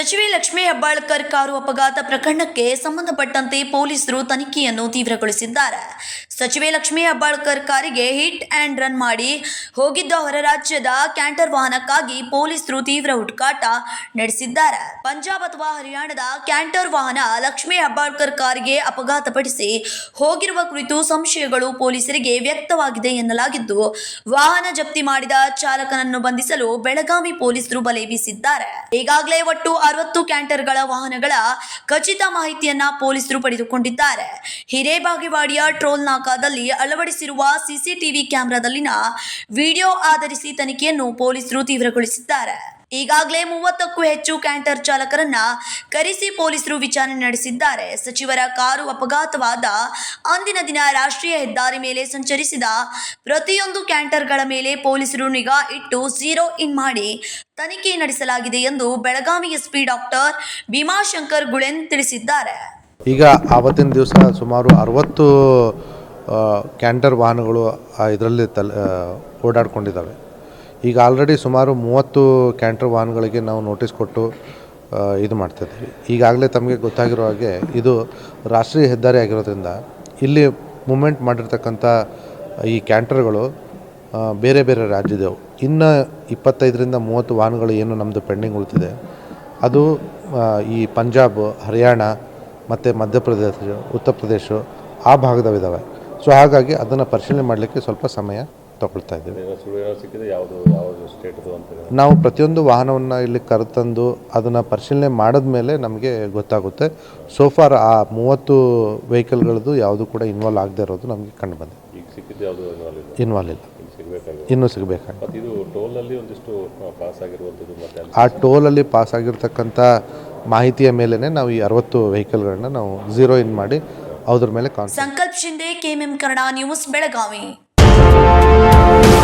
ಸಚಿವೆ ಲಕ್ಷ್ಮೀ ಹೆಬ್ಬಾಳ್ಕರ್ ಕಾರು ಅಪಘಾತ ಪ್ರಕರಣಕ್ಕೆ ಸಂಬಂಧಪಟ್ಟಂತೆ ಪೊಲೀಸರು ತನಿಖೆಯನ್ನು ತೀವ್ರಗೊಳಿಸಿದ್ದಾರೆ. ಸಚಿವೆ ಲಕ್ಷ್ಮೀ ಹೆಬ್ಬಾಳ್ಕರ್ ಕಾರಿಗೆ ಹಿಟ್ ಆ್ಯಂಡ್ ರನ್ ಮಾಡಿ ಹೋಗಿದ್ದ ಹೊರ ರಾಜ್ಯದ ಕ್ಯಾಂಟರ್ ವಾಹನಕ್ಕಾಗಿ ಪೊಲೀಸರು ತೀವ್ರ ಹುಡುಕಾಟ ನಡೆಸಿದ್ದಾರೆ. ಪಂಜಾಬ್ ಅಥವಾ ಹರಿಯಾಣದ ಕ್ಯಾಂಟರ್ ವಾಹನ ಲಕ್ಷ್ಮೀ ಹೆಬ್ಬಾಳ್ಕರ್ ಕಾರಿಗೆ ಅಪಘಾತಪಡಿಸಿ ಹೋಗಿರುವ ಕುರಿತು ಸಂಶಯಗಳು ಪೊಲೀಸರಿಗೆ ವ್ಯಕ್ತವಾಗಿದೆ ಎನ್ನಲಾಗಿದ್ದು, ವಾಹನ ಜಪ್ತಿ ಮಾಡಿದ ಚಾಲಕನನ್ನು ಬಂಧಿಸಲು ಬೆಳಗಾವಿ ಪೊಲೀಸರು ಬಲೆ ಬೀಸಿದ್ದಾರೆ. ಈಗಾಗಲೇ ಒಟ್ಟು ಅರವತ್ತು ಕ್ಯಾಂಟರ್ಗಳ ವಾಹನಗಳ ಖಚಿತ ಮಾಹಿತಿಯನ್ನ ಪೊಲೀಸರು ಪಡೆದುಕೊಂಡಿದ್ದಾರೆ. ಹಿರೇಬಾಗೇವಾಡಿಯ ಟ್ರೋಲ್ ನಾಕಾದಲ್ಲಿ ಅಳವಡಿಸಿರುವ ಸಿಸಿಟಿವಿ ಕ್ಯಾಮೆರಾದಲ್ಲಿನ ವಿಡಿಯೋ ಆಧರಿಸಿ ತನಿಖೆಯನ್ನು ಪೊಲೀಸರು ತೀವ್ರಗೊಳಿಸಿದ್ದಾರೆ. ಈಗಾಗಲೇ ಮೂವತ್ತಕ್ಕೂ ಹೆಚ್ಚು ಕ್ಯಾಂಟರ್ ಚಾಲಕರನ್ನ ಕರೆಸಿ ಪೊಲೀಸರು ವಿಚಾರಣೆ ನಡೆಸಿದ್ದಾರೆ. ಸಚಿವರ ಕಾರು ಅಪಘಾತವಾದ ಅಂದಿನ ದಿನ ರಾಷ್ಟ್ರೀಯ ಹೆದ್ದಾರಿ ಮೇಲೆ ಸಂಚರಿಸಿದ ಪ್ರತಿಯೊಂದು ಕ್ಯಾಂಟರ್ಗಳ ಮೇಲೆ ಪೊಲೀಸರು ನಿಗಾ ಇಟ್ಟು ಝೀರೋ ಇನ್ ಮಾಡಿ ತನಿಖೆ ನಡೆಸಲಾಗಿದೆ ಎಂದು ಬೆಳಗಾವಿ ಎಸ್ಪಿ ಡಾಕ್ಟರ್ ಭೀಮಾಶಂಕರ್ ಗುಳೆನ್ ತಿಳಿಸಿದ್ದಾರೆ. ಈಗ ಆವತ್ತಿನ ದಿವಸ ಸುಮಾರು ಅರವತ್ತು ಕ್ಯಾಂಟರ್ ವಾಹನಗಳು ಇದರಲ್ಲಿ ತಲೆ ಓಡಾಡ್ಕೊಂಡಿದ್ದಾವೆ. ಈಗ ಆಲ್ರೆಡಿ ಸುಮಾರು ಮೂವತ್ತು ಕ್ಯಾಂಟರ್ ವಾಹನಗಳಿಗೆ ನಾವು ನೋಟಿಸ್ ಕೊಟ್ಟು ಇದು ಮಾಡ್ತಿದ್ದೀವಿ. ಈಗಾಗಲೇ ತಮಗೆ ಗೊತ್ತಾಗಿರೋ ಹಾಗೆ ಇದು ರಾಷ್ಟ್ರೀಯ ಹೆದ್ದಾರಿ ಆಗಿರೋದ್ರಿಂದ ಇಲ್ಲಿ ಮೂಮೆಂಟ್ ಮಾಡಿರ್ತಕ್ಕಂಥ, ಈ ಕ್ಯಾಂಟರ್ಗಳು ಬೇರೆ ಬೇರೆ ರಾಜ್ಯದವು. ಇನ್ನು ಇಪ್ಪತ್ತೈದರಿಂದ ಮೂವತ್ತು ವಾಹನಗಳು ಏನು ನಮ್ಮದು ಪೆಂಡಿಂಗ್ ಉಳಿತಿದೆ. ಅದು ಈ ಪಂಜಾಬ್, ಹರಿಯಾಣ, ಮತ್ತು ಮಧ್ಯಪ್ರದೇಶ ಉತ್ತರ ಪ್ರದೇಶ ಆ ಭಾಗದವಿದ್ದಾವೆ ಸೊ ಹಾಗಾಗಿ ಅದನ್ನು ಪರಿಶೀಲನೆ ಮಾಡಲಿಕ್ಕೆ ಸ್ವಲ್ಪ ಸಮಯ ತಗೊಳ್ತಾ ಇದ್ದೀವಿ. ನಾವು ಪ್ರತಿಯೊಂದು ವಾಹನವನ್ನು ಇಲ್ಲಿ ಕರೆತಂದು ಅದನ್ನು ಪರಿಶೀಲನೆ ಮಾಡಿದ ಮೇಲೆ ನಮಗೆ ಗೊತ್ತಾಗುತ್ತೆ. ಸೋಫಾರ್ ಆ ಮೂವತ್ತು ವೆಹಿಕಲ್ಗಳದ್ದು ಯಾವುದು ಕೂಡ ಇನ್ವಾಲ್ವ್ ಆಗದೆ ಇರೋದು ನಮಗೆ ಕಂಡು ಬಂದಿದೆ. ಈಗ ಸಿಕ್ಕಿದ್ದು ಯಾವುದು ಇನ್ವಾಲ್ವ್ ಇಲ್ಲ? ಇನ್ನೂ ಸಿಗಬೇಕಾಗಿ ಇದು ಟೋಲ್ನಲ್ಲಿ ಒಂದಿಷ್ಟು ಪಾಸ್ ಆಗಿರುವಂಥದ್ದು ಮತ್ತೆ ಅಲ್ಲಿ ಆ ಟೋಲಲ್ಲಿ ಪಾಸ್ ಆಗಿರ್ತಕ್ಕಂಥ ಮಾಹಿತಿಯ ಮೇಲೇ ನಾವು ಈ ಅರವತ್ತು ವೆಹಿಕಲ್ಗಳನ್ನ ನಾವು ಝೀರೋ ಇನ್ ಮಾಡಿ ಅದ್ರ ಮೇಲೆ Sankalp Shinde KMM Kannada News Belagavi. Thank you.